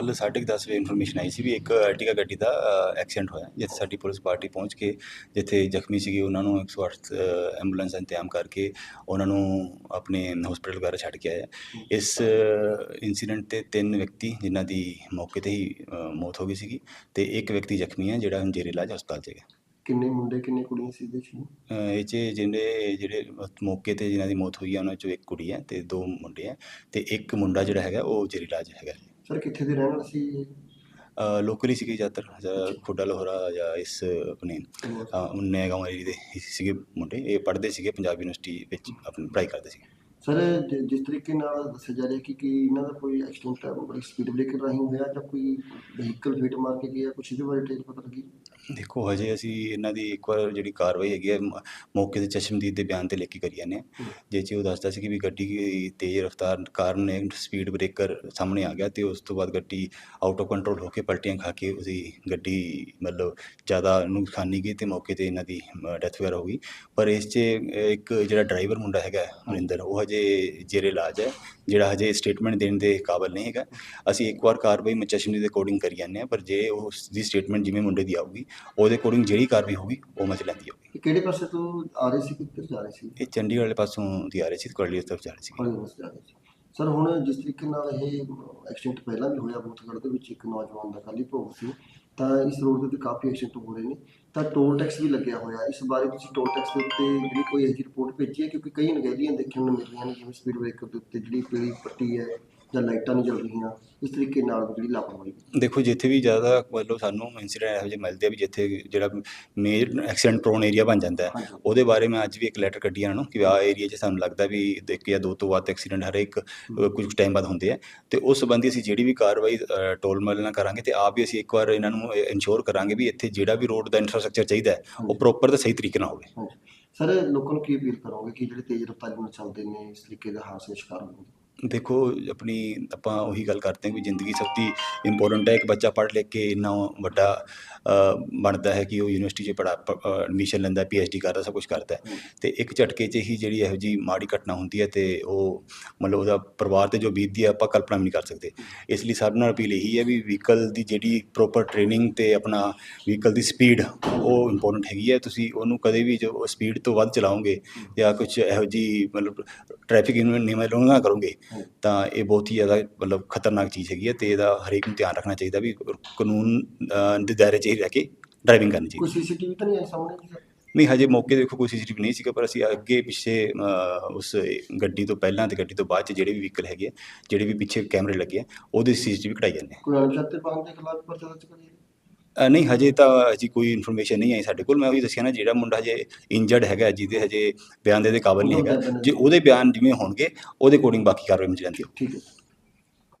ਕੱਲ 10:30 ਵਜੇ ਇਨਫੋਰਮੇਸ਼ਨ ਆਈ ਸੀ ਵੀ ਇੱਕ ਐਰਟਿਗਾ ਗੱਡੀ ਦਾ ਐਕਸੀਡੈਂਟ ਹੋਇਆ ਜਿੱਥੇ ਸਾਡੀ ਪੁਲਿਸ ਪਾਰਟੀ ਪਹੁੰਚ ਕੇ ਜਿੱਥੇ ਜ਼ਖਮੀ ਸੀਗੇ ਉਹਨਾਂ ਨੂੰ 108 ਐਂਬੂਲੈਂਸ ਦਾ ਇੰਤਜ਼ਾਮ ਕਰਕੇ ਉਹਨਾਂ ਨੂੰ ਆਪਣੇ ਹਸਪੀਟਲ ਵਗੈਰਾ ਛੱਡ ਕੇ ਆਏ ਆ। ਇਸ ਇਨਸੀਡੈਂਟ ਤੇ ਤਿੰਨ ਵਿਅਕਤੀ ਜਿਨ੍ਹਾਂ ਦੀ ਮੌਕੇ ਤੇ ਹੀ ਮੌਤ ਹੋ ਗਈ ਸੀਗੀ ਤੇ ਇੱਕ ਵਿਅਕਤੀ ਜ਼ਖਮੀ ਹੈ ਜਿਹੜਾ ਹੁਣ ਜੇਰੇ ਇਲਾਜ ਹਸਪਤਾਲ 'ਚ ਹੈਗਾ। ਕਿੰਨੇ ਮੁੰਡੇ ਕਿੰਨੇ ਕੁੜੀਆਂ ਸੀ 'ਚ ਅ, ਇਹ 'ਚ ਜਿਹੜੇ ਜਿਹੜੇ ਮੌਕੇ ਤੇ ਜਿਨ੍ਹਾਂ ਦੀ ਮੌਤ ਹੋਈ ਹੈ ਉਹਨਾਂ 'ਚੋਂ ਇੱਕ ਕੁੜੀ ਹੈ ਤੇ ਦੋ ਮੁੰਡੇ ਹੈ ਤੇ ਇੱਕ ਮੁੰਡਾ ਜਿਹੜਾ ਹੈਗਾ ਉਹ ਜੇਰੇ ਇਲਾਜ ਹੈਗਾ। ਸਰ ਕਿੱਥੇ ਦੇ ਰਹਿਣ ਵਾਲੇ ਸੀ? ਇਹ? ਲੋਕਲੀ ਸੀਗੇ ਜ਼ਿਆਦਾਤਰ ਖੋਡਾ ਲੋਹਰਾ ਜਾਂ ਇਸ ਆਪਣੇ ਉन्ने ਗਾਉਂ ਏਰੀਏ ਦੇ ਸੀਗੇ ਮੁੰਡੇ। ਇਹ ਪੜ੍ਹਦੇ ਸੀਗੇ ਪੰਜਾਬ ਯੂਨੀਵਰਸਿਟੀ ਵਿੱਚ ਆਪਣੀ ਪੜ੍ਹਾਈ ਕਰਦੇ ਸੀਗੇ। ਸਰ ਜਿਸ ਤਰੀਕੇ ਨਾਲ ਦੱਸਿਆ ਜਾ ਰਿਹਾ ਕਿ ਕਿ ਇਹਨਾਂ ਦਾ ਕੋਈ ਐਕਸੀਡੈਂਟ ਬੜੀ ਸਪੀਡ ਬ੍ਰੇਕਰ ਰਾਹੀਂ ਹੋਇਆ ਜਾਂ ਕੋਈ ਵਹੀਕਲ ਹਿੱਟ ਮਾਰ ਕੇ ਗਿਆ ਕੁਛ ਇਹਦੇ ਬਾਰੇ ਡਿਟੇਲ ਪਤਾ ਲੱਗੀ? ਦੇਖੋ ਹਜੇ ਅਸੀਂ ਇਹਨਾਂ ਦੀ ਇੱਕ ਵਾਰ ਜਿਹੜੀ ਕਾਰਵਾਈ ਹੈਗੀ ਹੈ ਮ- ਮੌਕੇ ਤੇ ਚਸ਼ਮਦੀਦ ਦੇ ਬਿਆਨ ਤੇ ਲਿਖ ਕੇ ਕਰੀ ਜਾਂਦੇ ਹਾਂ। ਜਿਹ 'ਚ ਉਹ ਦੱਸਦਾ ਸੀ ਕਿ ਵੀ ਗੱਡੀ ਦੀ ਤੇਜ਼ ਰਫ਼ਤਾਰ ਕਾਰਨ ਨੇ ਸਪੀਡ ਬ੍ਰੇਕਰ ਸਾਹਮਣੇ ਆ ਗਿਆ ਤੇ ਉਸ ਤੋਂ ਬਾਅਦ ਗੱਡੀ ਆਊਟ ਆਫ ਕੰਟਰੋਲ ਹੋ ਕੇ ਪਲਟੀਆਂ ਖਾ ਕੇ ਉਹਦੀ ਗੱਡੀ ਮਤਲਬ ਜ਼ਿਆਦਾ ਨੁਕਸਾਨੀ ਗਈ ਤੇ ਮੌਕੇ ਤੇ ਇਹਨਾਂ ਦੀ ਡੈਥ ਵਗੈਰਾ ਹੋ ਗਈ। ਪਰ ਇਸ 'ਚ ਇੱਕ ਜਿਹੜਾ ਡਰਾਈਵਰ ਮੁੰਡਾ ਹੈਗਾ ਮਨਿੰਦਰ ਉਹ ਹਜੇ ਜੇਰੇ ਇਲਾਜ ਹੈ ਜਿਹੜਾ ਹਜੇ ਸਟੇਟਮੈਂਟ ਦੇਣ ਦੇ ਕਾਬਿਲ ਨਹੀਂ ਹੈਗਾ। ਅਸੀਂ ਇੱਕ ਵਾਰ ਕਾਰਵਾਈ ਮੈਂ ਚਸ਼ਮਦੀਦ ਦੇ ਅਕੋਰਡਿੰਗ ਕਰੀ ਜਾਂਦੇ ਹਾਂ ਪਰ ਜੇ ਉਸ ਦੀ ਸਟੇਟਮੈਂਟ ਜਿਵੇਂ ਮੁੰਡੇ ਦੀ ਆਊਗੀ ਉਹਦੇ ਅਕੋਰਡਿੰਗ ਜਿਹੜੀ ਕਾਰਵਾਈ ਹੋਊਗੀ ਉਹ ਮੈਂ ਲੈਂਦੀ ਹੋਊਗੀ। ਇਹ ਕਿਹੜੇ ਪਾਸੇ ਤੋਂ ਆ ਰਹੇ ਸੀ ਕਿੱਧਰ ਜਾ ਰਹੇ ਸੀ? ਇਹ ਚੰਡੀਗੜ੍ਹ ਵਾਲੇ ਪਾਸੋਂ ਦੀ ਆ ਰਹੀ ਸੀ ਕੁਆਲੀ ਤਰਫ ਜਾ ਰਹੀ ਸੀ। ਹੌਲੀ ਪਾਸੇ ਜਾ ਰਹੇ ਸੀ। ਸਰ ਹੁਣ ਜਿਸ ਤਰੀਕੇ ਨਾਲ ਇਹ ਐਕਸੀਡੈਂਟ ਪਹਿਲਾਂ ਵੀ ਹੋਇਆ ਬੂਥਗੜ੍ਹ ਦੇ ਵਿੱਚ ਇੱਕ ਨੌਜਵਾਨ ਦਾ ਕੱਲ੍ਹ ਹੀ ਭੋਗ ਸੀ ਤਾਂ ਇਸ ਰੋਡ ਦੇ ਉੱਤੇ ਕਾਫੀ ਐਕਸੀਡੈਂਟ ਹੋ ਰਹੇ ਨੇ। ਤਾਂ ਟੋਲ ਟੈਕਸ ਵੀ ਲੱਗਿਆ ਹੋਇਆ ਇਸ ਬਾਰੇ ਤੁਸੀਂ ਟੋਲ ਟੈਕਸ ਦੇ ਉੱਤੇ ਜਿਹੜੀ ਕੋਈ ਇਹੋ ਜਿਹੀ ਰਿਪੋਰਟ ਭੇਜੀ ਹੈ? ਕਿਉਂਕਿ ਕਈ ਨਗੈਲੀਆਂ ਦੇਖਣ ਨੂੰ ਮਿਲ ਰਹੀਆਂ ਨੇ, ਜਿਵੇਂ ਸਪੀਡ ਬ੍ਰੇਕਰ ਦੇ ਉੱਤੇ ਜਿਹੜੀ ਪੀਲੀ ਪੱਟੀ ਹੈ। ਜਾਂ ਲਾਈਟਾਂ ਨਹੀਂ ਚੱਲ ਰਹੀਆਂ ਇਸ ਤਰੀਕੇ ਨਾਲ ਜਿਹੜੀ ਲਾਪਰਵਾਹੀ ਦੇਖੋ ਜਿੱਥੇ ਵੀ ਜ਼ਿਆਦਾ ਮਤਲਬ ਸਾਨੂੰ ਇਨਸੀਡੈਂਟ ਇਹੋ ਜਿਹੇ ਮਿਲਦੇ ਆ ਵੀ ਜਿੱਥੇ ਜਿਹੜਾ ਮੇਜਰ ਐਕਸੀਡੈਂਟ ਪ੍ਰੋਨ ਏਰੀਆ ਬਣ ਜਾਂਦਾ ਹੈ। ਉਹਦੇ ਬਾਰੇ ਮੈਂ ਅੱਜ ਵੀ ਇੱਕ ਲੈਟਰ ਕੱਢੀ ਇਹਨਾਂ ਨੂੰ ਕਿ ਆਹ ਏਰੀਆ 'ਚ ਸਾਨੂੰ ਲੱਗਦਾ ਵੀ ਇੱਕ ਜਾਂ ਦੋ ਤੋਂ ਵੱਧ ਐਕਸੀਡੈਂਟ ਹਰੇਕ ਅ, ਕੁਝ ਟਾਈਮ ਬਾਅਦ ਹੁੰਦੇ ਆ। ਤੇ ਉਸ ਸੰਬੰਧੀ ਅਸੀਂ ਜਿਹੜੀ ਵੀ ਕਾਰਵਾਈ ਟੋਲ ਮਲ ਨਾਲ ਕਰਾਂਗੇ ਤੇ ਆਪ ਵੀ ਅਸੀਂ ਇੱਕ ਵਾਰ ਇਹਨਾਂ ਨੂੰ ਇਨਸ਼ੋਰ ਕਰਾਂਗੇ ਵੀ ਇੱਥੇ ਜਿਹੜਾ ਵੀ ਰੋਡ ਦਾ ਇਨਫਰਾਸਟ੍ਰਕਚਰ ਚਾਹੀਦਾ ਹੈ ਉਹ ਪ੍ਰੋਪਰ ਤੇ ਸਹੀ ਤਰੀਕੇ ਨਾਲ ਹੋਵੇ। ਸਰ ਲੋਕਾਂ ਨੂੰ ਕੀ ਅਪੀਲ ਕਰੋਗੇ ਕਿ ਜਿਹੜੇ ਤੇਜ਼ ਰਫ਼ਤਾਰੀ ਨਾਲ ਚੱਲਦੇ ਨੇ ਇਸ ਤਰੀਕੇ ਦਾ ਹਾਦਸੇ ਸ਼ਿਕਾਰ ਹੁੰਦੇ ਦੇਖੋ ਆਪਣੀ ਆਪਾਂ ਉਹੀ ਗੱਲ ਕਰਦੇ ਹਾਂ ਵੀ ਜ਼ਿੰਦਗੀ ਸਭ ਤੋਂ ਇੰਪੋਰਟੈਂਟ ਹੈ। ਇੱਕ ਬੱਚਾ ਪੜ੍ਹ ਲਿਖ ਕੇ ਇੰਨਾ ਵੱਡਾ ਬਣਦਾ ਹੈ ਕਿ ਉਹ ਯੂਨੀਵਰਸਿਟੀ 'ਚ ਪੜਾ ਐਡਮਿਸ਼ਨ ਲੈਂਦਾ ਪੀਐਚਡੀ ਕਰਦਾ ਸਭ ਕੁਝ ਕਰਦਾ ਹੈ। ਤੇ ਇੱਕ ਝਟਕੇ 'ਚ ਹੀ ਜਿਹੜੀ ਇਹੋ ਜੀ ਮਾੜੀ ਘਟਨਾ ਹੁੰਦੀ ਹੈ ਤੇ ਉਹ ਮਤਲਬ ਉਹਦਾ ਪਰਿਵਾਰ ਤੇ ਜੋ ਬੀਤਦੀ ਹੈ ਆਪਾਂ ਕਲਪਨਾ ਵੀ ਨਹੀਂ ਕਰ ਸਕਦੇ। ਇਸ ਲਈ ਸਭ ਨਾਲ ਅਪੀਲ ਇਹੀ ਹੈ ਵੀ ਵਹੀਕਲ ਦੀ ਜਿਹੜੀ ਪ੍ਰੋਪਰ ਟ੍ਰੇਨਿੰਗ ਤੇ ਆਪਣਾ ਵਹੀਕਲ ਦੀ ਸਪੀਡ ਉਹ ਇੰਪੋਰਟੈਂਟ ਹੈਗੀ ਹੈ। ਤੁਸੀਂ ਉਹਨੂੰ ਕਦੇ ਵੀ ਜੋ ਸਪੀਡ ਤੋਂ ਵੱਧ ਚਲਾਓਗੇ ਜਾਂ ਕੁਝ ਇਹੋ ਜੀ ਮਤਲਬ ਟ੍ਰੈਫਿਕ ਨਿਯਮਾਂ ਦੀ ਉਲੰਘਣਾ ਕਰੋਗੇ ਤਾਂ ਇਹ ਬਹੁਤ ਹੀ ਜ਼ਿਆਦਾ ਮਤਲਬ ਖਤਰਨਾਕ ਚੀਜ਼ ਹੈਗੀ ਹੈ ਤੇ ਇਹਦਾ ਹਰੇਕ ਨੂੰ ਧਿਆਨ ਰੱਖਣਾ ਚਾਹੀਦਾ ਵੀ ਕਾਨੂੰਨ ਦੇ ਦਾਇਰੇ 'ਚ ਹੀ ਰਹਿ ਕੇ ਡਰਾਈਵਿੰਗ ਕਰਨੀ ਕੋਈ ਚਾਹੀਦੀ ਸੀਸੀਟੀਵੀ ਤਾਂ ਨਹੀਂ ਆਈ ਸਾਹਮਣੇ ਜੀ? ਨਹੀਂ ਹਜੇ ਮੌਕੇ ਦੇਖੋ ਕੋਈ ਸੀਸੀਟੀਵੀ ਨਹੀਂ ਸੀਗਾ ਪਰ ਅਸੀਂ ਅੱਗੇ ਪਿੱਛੇ ਉਸ ਗੱਡੀ ਤੋਂ ਪਹਿਲਾਂ ਤੇ ਗੱਡੀ ਤੋਂ ਬਾਅਦ 'ਚ ਜਿਹੜੇ ਵੀ ਵਹੀਕਲ ਹੈਗੇ ਆ ਜਿਹੜੇ ਵੀ ਪਿੱਛੇ ਕੈਮਰੇ ਲੱਗੇ ਆ ਉਹਦੇ ਸੀਸੀਟੀਵੀ ਕਢਾਈ ਜਾਂਦੇ ਆ। ਕੋਈ ਅਣਪਛਾਤੇ ਵਾਹਨ ਦੇ ਖਿਲਾਫ ਪਰਚਾ ਦਰਜ ਕਰੀਏ ਅ, ਨਹੀਂ ਹਜੇ ਤਾਂ ਅਜੀ ਕੋਈ ਇਨਫੋਰਮੇਸ਼ਨ ਨਹੀਂ ਆਈ ਸਾਡੇ ਕੋਲ। ਮੈਂ ਉਹੀ ਦੱਸਿਆ ਨਾ ਜਿਹੜਾ ਮੁੰਡਾ ਹਜੇ ਇੰਜਰਡ ਹੈਗਾ ਜਿਹਦੇ ਹਜੇ ਬਿਆਨ ਦੇ ਦੇ ਕਾਬਿਲ ਨਹੀਂ ਹੈਗਾ ਜੇ ਉਹਦੇ ਬਿਆਨ ਜਿਵੇਂ ਹੋਣਗੇ ਉਹਦੇ ਅਕੋਰਡਿੰਗ ਬਾਕੀ ਕਾਰਵਾਈ ਮਿਲ ਜਾਂਦੀ ਹੈ। ਠੀਕ ਹੈ।